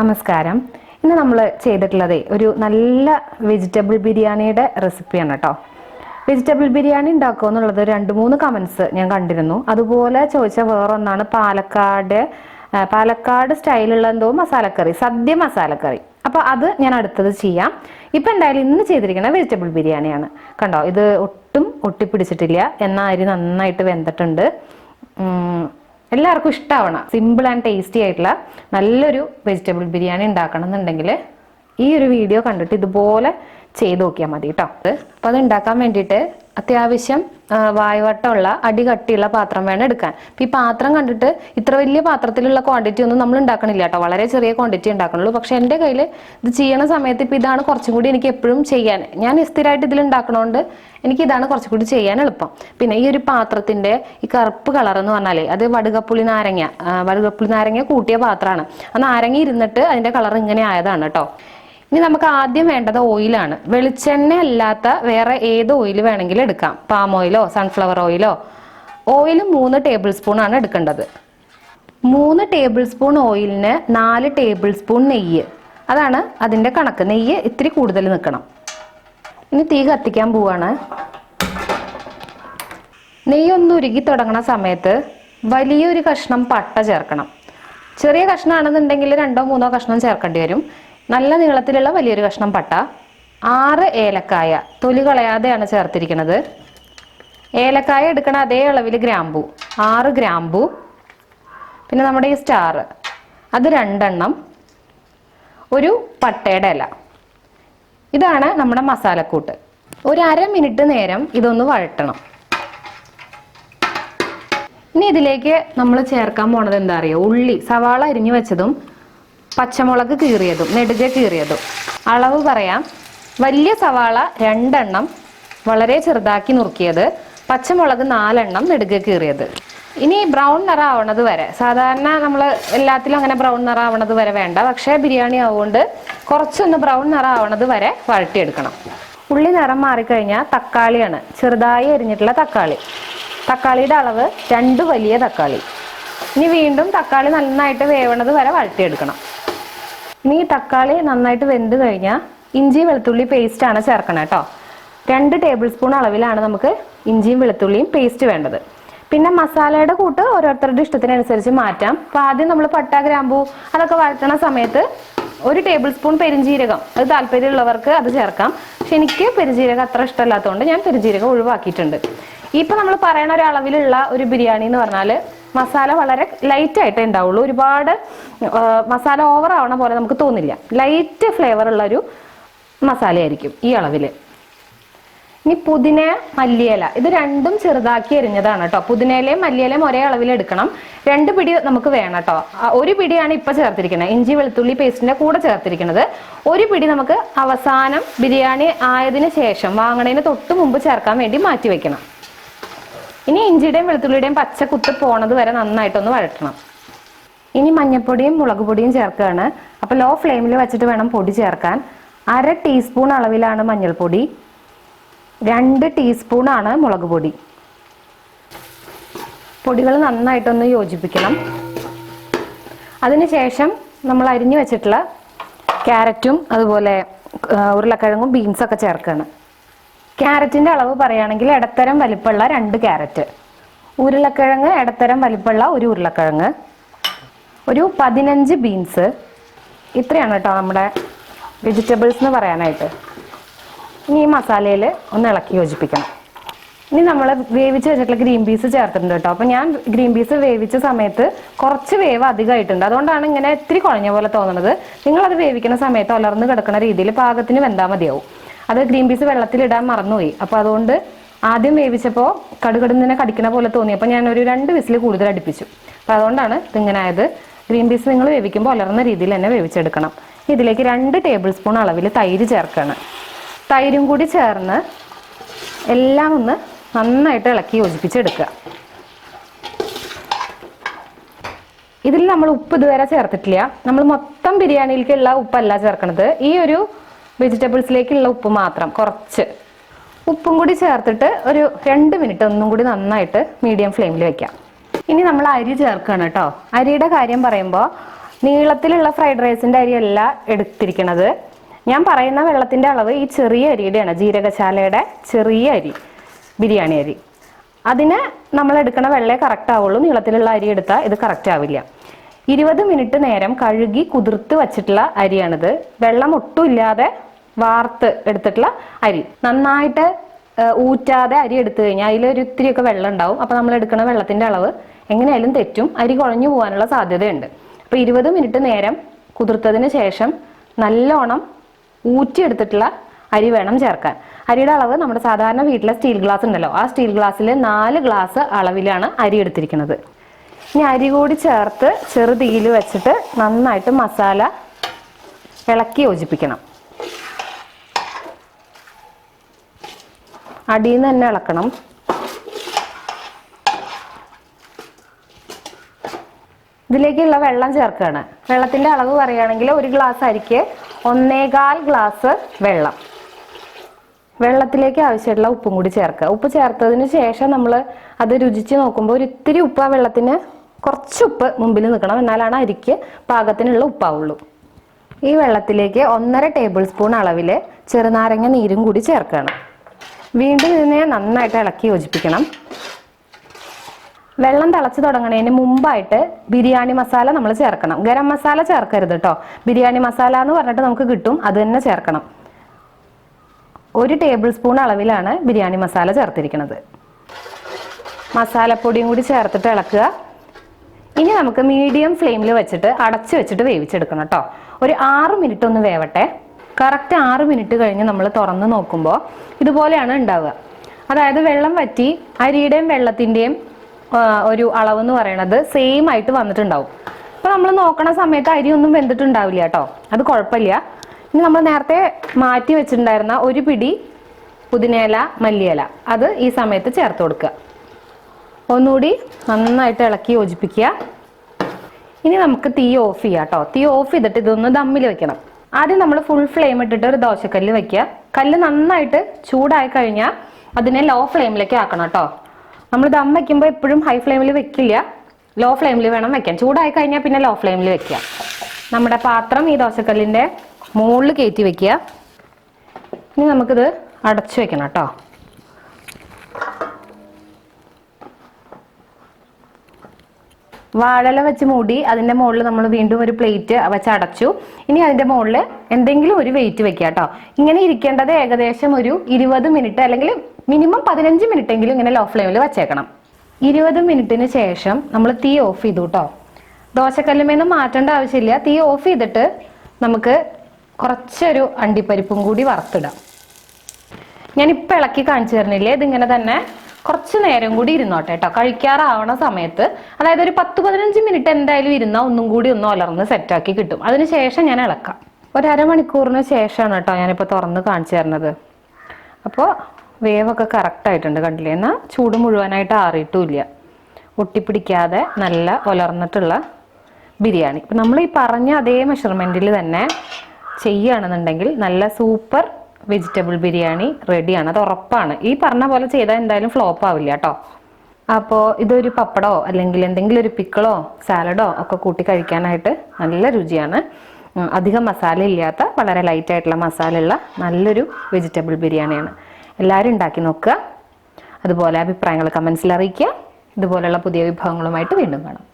നമസ്കാരം. ഇന്ന് നമ്മൾ ചെയ്തിട്ടുള്ളത് ഒരു നല്ല വെജിറ്റബിൾ ബിരിയാണിയുടെ റെസിപ്പിയാണ് കേട്ടോ വെജിറ്റബിൾ ബിരിയാണി ഉണ്ടാക്കുക എന്നുള്ളത് രണ്ട് മൂന്ന് കമൻസ് ഞാൻ കണ്ടിരുന്നു. അതുപോലെ ചോദിച്ച വേറൊന്നാണ് പാലക്കാട് പാലക്കാട് സ്റ്റൈലുള്ള എന്തോ മസാലക്കറി സദ്യ മസാലക്കറി. അപ്പൊ അത് ഞാൻ അടുത്തത് ചെയ്യാം. ഇപ്പൊ എന്തായാലും ഇന്ന് ചെയ്തിരിക്കുന്ന വെജിറ്റബിൾ ബിരിയാണിയാണ്. കണ്ടോ? ഇത് ഒട്ടും ഒട്ടിപ്പിടിച്ചിട്ടില്ല. എന്നാ അരി നന്നായിട്ട് വെന്തിട്ടുണ്ട്. എല്ലാവർക്കും ഇഷ്ടമാവണം സിമ്പിൾ ആൻഡ് ടേസ്റ്റി ആയിട്ടുള്ള നല്ലൊരു വെജിറ്റബിൾ ബിരിയാണി ഉണ്ടാക്കണം എന്നുണ്ടെങ്കിൽ ഈ ഒരു വീഡിയോ കണ്ടിട്ട് ഇതുപോലെ ചെയ്ത് നോക്കിയാൽ മതി കേട്ടോ അപ്പൊ അത് ഉണ്ടാക്കാൻ വേണ്ടിയിട്ട് അത്യാവശ്യം വായുവട്ടമുള്ള അടി കട്ടിയുള്ള പാത്രം വേണം എടുക്കാൻ. ഈ പാത്രം കണ്ടിട്ട് ഇത്ര വലിയ പാത്രത്തിലുള്ള ക്വാണ്ടിറ്റി ഒന്നും നമ്മൾ ഉണ്ടാക്കണില്ല കേട്ടോ വളരെ ചെറിയ ക്വാണ്ടിറ്റി ഉണ്ടാക്കണുള്ളൂ പക്ഷെ എന്റെ കയ്യിൽ ഇത് ചെയ്യണ സമയത്ത് ഇപ്പൊ ഇതാണ് കുറച്ചും കൂടി എനിക്ക് എപ്പോഴും ചെയ്യാൻ ഞാൻ സ്ഥിരമായിട്ട് ഇതിൽ ഉണ്ടാക്കണോണ്ട് എനിക്ക് ഇതാണ് കുറച്ചും കൂടി ചെയ്യാൻ എളുപ്പം. പിന്നെ ഈ ഒരു പാത്രത്തിന്റെ ഈ കറുപ്പ് കളർ എന്ന് പറഞ്ഞാലേ അത് വടുകപ്പുളി നാരങ്ങ വടുകപ്പുളി നാരങ്ങ കൂട്ടിയ പാത്രമാണ് ആ നാരങ്ങ ഇരുന്നിട്ട് അതിന്റെ കളർ ഇങ്ങനെ ആയതാണ് കേട്ടോ ഇനി നമുക്ക് ആദ്യം വേണ്ടത് ഓയിലാണ് വെളിച്ചെണ്ണ അല്ലാത്ത വേറെ ഏത് ഓയിൽ വേണമെങ്കിലും എടുക്കാം. പാം ഓയിലോ സൺഫ്ലവർ ഓയിലോ ഓയിൽ മൂന്ന് ടേബിൾ സ്പൂൺ ആണ് എടുക്കേണ്ടത്. മൂന്ന് ടേബിൾ സ്പൂൺ ഓയിലിന് നാല് ടേബിൾ സ്പൂൺ നെയ്യ്. അതാണ് അതിന്റെ കണക്ക്. നെയ്യ് ഇത്തിരി കൂടുതൽ നിൽക്കണം. ഇനി തീ കത്തിക്കാൻ പോവാണ്. നെയ്യ് ഒന്ന് ഉരുകി തുടങ്ങുന്ന സമയത്ത് വലിയൊരു കഷ്ണം പട്ട ചേർക്കണം. ചെറിയ കഷ്ണമാണെന്നുണ്ടെങ്കിൽ രണ്ടോ മൂന്നോ കഷ്ണം ചേർക്കേണ്ടി വരും. നല്ല നീളത്തിലുള്ള വലിയൊരു കഷ്ണം പട്ട ആറ് ഏലക്കായ തൊലി കളയാതെയാണ് ചേർത്തിരിക്കുന്നത്. ഏലക്കായ എടുക്കണ അതേ അളവിൽ ഗ്രാമ്പു ആറ് ഗ്രാമ്പു പിന്നെ നമ്മുടെ ഈ സ്റ്റാർ അത് രണ്ടെണ്ണം ഒരു പട്ടയുടെ ഇല. ഇതാണ് നമ്മുടെ മസാലക്കൂട്ട്. ഒരു അര മിനിറ്റ് നേരം ഇതൊന്ന് വഴട്ടണം ഇനി ഇതിലേക്ക് നമ്മൾ ചേർക്കാൻ പോണത് എന്താ അറിയോ? ഉള്ളി സവാള അരിഞ്ഞു വെച്ചതും പച്ചമുളക് കീറിയതും നെടുക കീറിയതും. അളവ് പറയാം. വലിയ സവാള രണ്ടെണ്ണം വളരെ ചെറുതാക്കി നുറുക്കിയത്. പച്ചമുളക് നാലെണ്ണം നെടുക കീറിയത്. ഇനി ബ്രൗൺ നിറം ആവണത് വരെ. സാധാരണ നമ്മൾ എല്ലാത്തിലും അങ്ങനെ ബ്രൗൺ നിറം ആവണത് വരെ വേണ്ട. പക്ഷേ ബിരിയാണി ആവുകൊണ്ട് കുറച്ചൊന്ന് ബ്രൗൺ നിറം ആവണത് വരെ വഴട്ടിയെടുക്കണം ഉള്ളി നിറം മാറിക്കഴിഞ്ഞാൽ തക്കാളിയാണ്. ചെറുതായി എരിഞ്ഞിട്ടുള്ള തക്കാളി. തക്കാളിയുടെ അളവ് രണ്ട് വലിയ തക്കാളി. ഇനി വീണ്ടും തക്കാളി നന്നായിട്ട് വേവണത് വരെ വഴറ്റിയെടുക്കണം. ഇനി തക്കാളി നന്നായിട്ട് വെന്ത് കഴിഞ്ഞാൽ ഇഞ്ചി വെളുത്തുള്ളി പേസ്റ്റ് ആണ് ചേർക്കണം കേട്ടോ. രണ്ട് ടേബിൾ സ്പൂൺ അളവിലാണ് നമുക്ക് ഇഞ്ചിയും വെളുത്തുള്ളിയും പേസ്റ്റ് വേണ്ടത്. പിന്നെ മസാലയുടെ കൂട്ട് ഓരോരുത്തരുടെ ഇഷ്ടത്തിനനുസരിച്ച് മാറ്റാം. അപ്പൊ ആദ്യം നമ്മൾ പട്ട ഗ്രാമ്പൂ അതൊക്കെ വഴറ്റണ സമയത്ത് ഒരു ടേബിൾ സ്പൂൺ പെരിഞ്ജീരകം അത് താല്പര്യമുള്ളവർക്ക് അത് ചേർക്കാം. പക്ഷെ എനിക്ക് പെരിഞ്ജീരകം അത്ര ഇഷ്ടമല്ലാത്തതുകൊണ്ട് ഞാൻ പെരിഞ്ജീരകം ഒഴിവാക്കിയിട്ടുണ്ട്. ഇപ്പൊ നമ്മൾ പറയണ ഒരു അളവിലുള്ള ഒരു ബിരിയാണി എന്ന് പറഞ്ഞാൽ മസാല വളരെ ലൈറ്റ് ആയിട്ടേ ഉണ്ടാവുള്ളൂ. ഒരുപാട് മസാല ഓവർ ആവണ പോലെ നമുക്ക് തോന്നില്ല. ലൈറ്റ് ഫ്ലേവർ ഉള്ള ഒരു മസാലയായിരിക്കും ഈ അളവിൽ ഇനി പുതിന മല്ലിയില. ഇത് രണ്ടും ചെറുതാക്കി എരിഞ്ഞതാണ് കേട്ടോ പുതിനയിലയും മല്ലിയിലയും ഒരേ അളവിൽ എടുക്കണം. രണ്ട് പിടി നമുക്ക് വേണം കേട്ടോ ഒരു പിടിയാണ് ഇപ്പൊ ചേർത്തിരിക്കുന്നത് ഇഞ്ചി വെളുത്തുള്ളി പേസ്റ്റിന്റെ കൂടെ ചേർത്തിരിക്കുന്നത് ഒരു പിടി നമുക്ക് അവസാനം ബിരിയാണി ആയതിനു ശേഷം വാങ്ങണതിന് തൊട്ട് മുമ്പ് ചേർക്കാൻ വേണ്ടി മാറ്റി വെക്കണം. ഇനി ഇഞ്ചിയുടെയും വെളുത്തുള്ളിയുടെയും പച്ച കുത്ത് പോണത് വരെ നന്നായിട്ടൊന്ന് വഴറ്റണം. ഇനി മഞ്ഞപ്പൊടിയും മുളക് പൊടിയും ചേർക്കുകയാണ്. അപ്പോൾ ലോ ഫ്ലെയിമിൽ വെച്ചിട്ട് വേണം പൊടി ചേർക്കാൻ. അര ടീസ്പൂൺ അളവിലാണ് മഞ്ഞൾപ്പൊടി. രണ്ട് ടീസ്പൂണാണ് മുളക് പൊടി. പൊടികൾ നന്നായിട്ടൊന്ന് യോജിപ്പിക്കണം. അതിനുശേഷം നമ്മൾ അരിഞ്ഞു വെച്ചിട്ടുള്ള ക്യാരറ്റും അതുപോലെ ഉരുളക്കിഴങ്ങും ബീൻസൊക്കെ ചേർക്കുകയാണ്. ക്യാരറ്റിന്റെ അളവ് പറയുകയാണെങ്കിൽ ഇടത്തരം വലിപ്പമുള്ള രണ്ട് ക്യാരറ്റ്. ഉരുളക്കിഴങ്ങ് ഇടത്തരം വലിപ്പമുള്ള ഒരു ഉരുളക്കിഴങ്ങ്. ഒരു പതിനഞ്ച് ബീൻസ് ഇത്രയാണ് കേട്ടോ നമ്മുടെ വെജിറ്റബിൾസ് എന്ന് പറയാനായിട്ട്. ഇനി ഈ മസാലയിൽ ഒന്ന് ഇളക്കി യോജിപ്പിക്കണം. ഇനി നമ്മൾ വേവിച്ച് വെച്ചിട്ടുള്ള ഗ്രീൻ പീസ് ചേർത്തിട്ടുണ്ട് കേട്ടോ. അപ്പം ഞാൻ ഗ്രീൻ പീസ് വേവിച്ച സമയത്ത് കുറച്ച് വേവ് അധികമായിട്ടുണ്ട്. അതുകൊണ്ടാണ് ഇങ്ങനെ ഇത്തിരി കുഴഞ്ഞ പോലെ തോന്നുന്നത് നിങ്ങളത് വേവിക്കുന്ന സമയത്ത് ഉലർന്ന് കിടക്കുന്ന രീതിയിൽ പാകത്തിന് വെന്താൽ മതിയാവും. അത് ഗ്രീൻ പീസ് വെള്ളത്തിലിടാൻ മറന്നുപോയി. അപ്പോൾ അതുകൊണ്ട് ആദ്യം വേവിച്ചപ്പോൾ കടുകടുന്നിനെ കടിക്കണ പോലെ തോന്നി. അപ്പോൾ ഞാൻ ഒരു രണ്ട് വിസിൽ കൂടുതൽ അടുപ്പിച്ചു. അപ്പോൾ അതുകൊണ്ടാണ് തിങ്ങനായത് ഗ്രീൻ പീസ് നിങ്ങൾ വേവിക്കുമ്പോൾ ഉലർന്ന രീതിയിൽ തന്നെ വേവിച്ചെടുക്കണം. ഇതിലേക്ക് രണ്ട് ടേബിൾ സ്പൂൺ അളവിൽ തൈര് ചേർക്കണം. തൈരും കൂടി ചേർന്ന് എല്ലാം ഒന്ന് നന്നായിട്ട് ഇളക്കി യോജിപ്പിച്ചെടുക്കുക. ഇതിൽ നമ്മൾ ഉപ്പ് ഇതുവരെ ചേർത്തിട്ടില്ല. നമ്മൾ മൊത്തം ബിരിയാണിയിലേക്കുള്ള ഉപ്പല്ല ചേർക്കണത്. ഈ ഒരു വെജിറ്റബിൾസിലേക്കുള്ള ഉപ്പ് മാത്രം കുറച്ച്. ഉപ്പും കൂടി ചേർത്തിട്ട് ഒരു രണ്ട് മിനിറ്റ് ഒന്നും കൂടി നന്നായിട്ട് മീഡിയം ഫ്ലെയിമിൽ വെക്കാം. ഇനി നമ്മൾ അരി ചേർക്കുകയാണ് കേട്ടോ അരിയുടെ കാര്യം പറയുമ്പോൾ നീളത്തിലുള്ള ഫ്രൈഡ് റൈസിന്റെ അരിയല്ല എടുത്തിരിക്കണത്. ഞാൻ പറയുന്ന വെള്ളത്തിന്റെ അളവ് ഈ ചെറിയ അരിയുടെയാണ് ജീരകശാലയുടെ ചെറിയ അരി ബിരിയാണി അരി. അതിന് നമ്മൾ എടുക്കുന്ന വെള്ളേ കറക്റ്റ് ആവുള്ളൂ നീളത്തിലുള്ള അരി എടുത്താൽ ഇത് കറക്റ്റ് ആവില്ല. ഇരുപത് മിനിറ്റ് നേരം കഴുകി കുതിർത്ത് വച്ചിട്ടുള്ള അരിയാണിത്. വെള്ളം ഒട്ടും ഇല്ലാതെ വാർത്ത് എടുത്തിട്ടുള്ള അരി. നന്നായിട്ട് ഊറ്റാതെ അരി എടുത്തു കഴിഞ്ഞാൽ അതിൽ ഒരു ഇത്തിരിയൊക്കെ വെള്ളം ഉണ്ടാവും. അപ്പൊ നമ്മൾ എടുക്കുന്ന വെള്ളത്തിന്റെ അളവ് എങ്ങനെയായാലും തെറ്റും. അരി കുഴഞ്ഞു പോകാനുള്ള സാധ്യതയുണ്ട്. അപ്പൊ ഇരുപത് മിനിറ്റ് നേരം കുതിർത്തതിന് ശേഷം നല്ലോണം ഊറ്റിയെടുത്തിട്ടുള്ള അരി വേണം ചേർക്കാൻ. അരിയുടെ അളവ് നമ്മുടെ സാധാരണ വീട്ടിലെ സ്റ്റീൽ ഗ്ലാസ് ഉണ്ടല്ലോ. ആ സ്റ്റീൽ ഗ്ലാസ്സിൽ നാല് ഗ്ലാസ് അളവിലാണ് അരി എടുത്തിരിക്കുന്നത്. ഇനി അരി കൂടി ചേർത്ത് ചെറുതീയിൽ വെച്ചിട്ട് നന്നായിട്ട് മസാല ഇളക്കി യോജിപ്പിക്കണം. അടിയിൽ നിന്ന് തന്നെ ഇളക്കണം ഇതിലേക്കുള്ള വെള്ളം ചേർക്കുകയാണ് വെള്ളത്തിന്റെ അളവ് പറയുകയാണെങ്കിൽ ഒരു ഗ്ലാസ് അരിക്ക് ഒന്നേകാൽ ഗ്ലാസ് വെള്ളം. വെള്ളത്തിലേക്ക് ആവശ്യമായിട്ടുള്ള ഉപ്പും കൂടി ചേർക്കുക. ഉപ്പ് ചേർത്തതിന് ശേഷം നമ്മൾ അത് രുചിച്ച് നോക്കുമ്പോൾ ഒരു ഇത്തിരി ഉപ്പ് ആ വെള്ളത്തിന് കുറച്ച് ഉപ്പ് മുമ്പിൽ നിൽക്കണം. എന്നാലാണ് അരിക്ക് പാകത്തിനുള്ള ഉപ്പാവുള്ളൂ. ഈ വെള്ളത്തിലേക്ക് ഒന്നര ടേബിൾ സ്പൂൺ അളവിൽ ചെറുനാരങ്ങ നീരും കൂടി ചേർക്കണം. വീണ്ടും ഇതിനെ നന്നായിട്ട് ഇളക്കി യോജിപ്പിക്കണം. വെള്ളം തിളച്ച് തുടങ്ങണതിന് മുമ്പായിട്ട് ബിരിയാണി മസാല നമ്മൾ ചേർക്കണം. ഗരം മസാല ചേർക്കരുത് കേട്ടോ ബിരിയാണി മസാല എന്ന് പറഞ്ഞിട്ട് നമുക്ക് കിട്ടും അത് തന്നെ ചേർക്കണം. ഒരു ടേബിൾ സ്പൂൺ അളവിലാണ് ബിരിയാണി മസാല ചേർത്തിരിക്കുന്നത്. മസാലപ്പൊടിയും കൂടി ചേർത്തിട്ട് ഇളക്കുക. ഇനി നമുക്ക് മീഡിയം ഫ്ലെയിമിൽ വെച്ചിട്ട് അടച്ചു വെച്ചിട്ട് വേവിച്ചെടുക്കണം കേട്ടോ ഒരു ആറ് മിനിറ്റ് ഒന്ന് വേവട്ടെ. കറക്റ്റ് ആറ് മിനിറ്റ് കഴിഞ്ഞ് നമ്മൾ തുറന്ന് നോക്കുമ്പോൾ ഇതുപോലെയാണ് ഉണ്ടാവുക. അതായത് വെള്ളം വറ്റി അരിയുടെയും വെള്ളത്തിന്റെയും ഒരു അളവ് എന്ന് പറയുന്നത് സെയിം ആയിട്ട് വന്നിട്ടുണ്ടാവും. അപ്പോൾ നമ്മൾ നോക്കണ സമയത്ത് അരി ഒന്നും വെന്തിട്ടുണ്ടാവില്ല കേട്ടോ അത് കുഴപ്പമില്ല. ഇനി നമ്മൾ നേരത്തെ മാറ്റി വെച്ചിട്ടുണ്ടായിരുന്ന ഒരു പിടി പുതിനയില മല്ലിയില അത് ഈ സമയത്ത് ചേർത്ത് കൊടുക്കുക. ഒന്നുകൂടി നന്നായിട്ട് ഇളക്കി യോജിപ്പിക്കുക. ഇനി നമുക്ക് തീ ഓഫ് ചെയ്യാം കേട്ടോ തീ ഓഫ് ചെയ്തിട്ട് ഇതൊന്ന് ദമ്മിൽ വെക്കണം. ആദ്യം നമ്മൾ ഫുൾ ഫ്ലെയിം ഇട്ടിട്ട് ഒരു ദോശക്കല്ല് വെക്കുക. കല്ല് നന്നായിട്ട് ചൂടായി കഴിഞ്ഞാൽ അതിനെ ലോ ഫ്ലെയിമിലേക്ക് ആക്കണം കേട്ടോ നമ്മൾ ദം വെക്കുമ്പോൾ എപ്പോഴും ഹൈ ഫ്ലെയിമിൽ വെക്കില്ല. ലോ ഫ്ലെയിമിൽ വേണം വെക്കാൻ. ചൂടായി കഴിഞ്ഞാൽ പിന്നെ ലോ ഫ്ലെയിമിൽ വെക്കുക. നമ്മുടെ പാത്രം ഈ ദോശക്കല്ലിന്റെ മുകളിൽ കയറ്റി വെക്കുക. ഇനി നമുക്കിത് അടച്ചു വെക്കണം കേട്ടോ വാഴല വെച്ച് മൂടി അതിന്റെ മുകളിൽ നമ്മൾ വീണ്ടും ഒരു പ്ലേറ്റ് വെച്ച് അടച്ചു. ഇനി അതിന്റെ മുകളിൽ എന്തെങ്കിലും ഒരു വെയിറ്റ് വെക്കുക കേട്ടോ. ഇങ്ങനെ ഇരിക്കേണ്ടത് ഏകദേശം ഒരു ഇരുപത് മിനിറ്റ് അല്ലെങ്കിൽ മിനിമം പതിനഞ്ച് മിനിറ്റ് എങ്കിലും ഇങ്ങനെ ലോ ഫ്ലെയിമിൽ വെച്ചേക്കണം. ഇരുപത് മിനിറ്റിന് ശേഷം നമ്മൾ തീ ഓഫ് ചെയ്തു കേട്ടോ. ദോശക്കല്ലുമേന്ന് മാറ്റേണ്ട ആവശ്യമില്ല. തീ ഓഫ് ചെയ്തിട്ട് നമുക്ക് കുറച്ചൊരു അണ്ടിപ്പരിപ്പും കൂടി വറുത്തിടാം. ഇപ്പൊ ഇളക്കി കാണിച്ചു തരുന്നില്ലേ? ഇതിങ്ങനെ തന്നെ കുറച്ച് നേരം കൂടി ഇരുന്നോട്ടെ കേട്ടോ കഴിക്കാറാവണ സമയത്ത് അതായത് ഒരു പത്ത് പതിനഞ്ച് മിനിറ്റ് എന്തായാലും ഇരുന്നാൽ ഒന്നും കൂടി ഒന്ന് ഒലർന്ന് സെറ്റാക്കി കിട്ടും. അതിന് ശേഷം ഞാൻ ഇളക്കാം ഒരു അരമണിക്കൂറിന് ശേഷമാണ് കേട്ടോ ഞാനിപ്പോൾ തുറന്ന് കാണിച്ചു തരുന്നത്. അപ്പോൾ വേവൊക്കെ കറക്റ്റ് ആയിട്ടുണ്ട് കണ്ടില്ലേ? എന്നാൽ ചൂട് മുഴുവനായിട്ട് ആറിയിട്ടുമില്ല. ഒട്ടിപ്പിടിക്കാതെ നല്ല ഒലർന്നിട്ടുള്ള ബിരിയാണി. ഇപ്പം നമ്മൾ ഈ പറഞ്ഞ അതേ മെഷർമെന്റിൽ തന്നെ ചെയ്യുകയാണെന്നുണ്ടെങ്കിൽ നല്ല സൂപ്പർ വെജിറ്റബിൾ ബിരിയാണി റെഡിയാണ്. അത് ഉറപ്പാണ്. ഈ പറഞ്ഞ പോലെ ചെയ്താൽ എന്തായാലും ഫ്ലോപ്പ് ആവില്ല കേട്ടോ. അപ്പോൾ ഇതൊരു പപ്പടോ അല്ലെങ്കിൽ എന്തെങ്കിലും ഒരു പിക്കിളോ സാലഡോ ഒക്കെ കൂട്ടി കഴിക്കാനായിട്ട് നല്ല രുചിയാണ്. അധികം മസാല ഇല്ലാത്ത വളരെ ലൈറ്റ് ആയിട്ടുള്ള മസാലയുള്ള നല്ലൊരു വെജിറ്റബിൾ ബിരിയാണിയാണ്. എല്ലാവരും ഉണ്ടാക്കി നോക്കുക. അതുപോലെ അഭിപ്രായങ്ങൾ കമൻസിൽ അറിയിക്കുക. ഇതുപോലെയുള്ള പുതിയ വിഭവങ്ങളുമായിട്ട് വീണ്ടും കാണാം.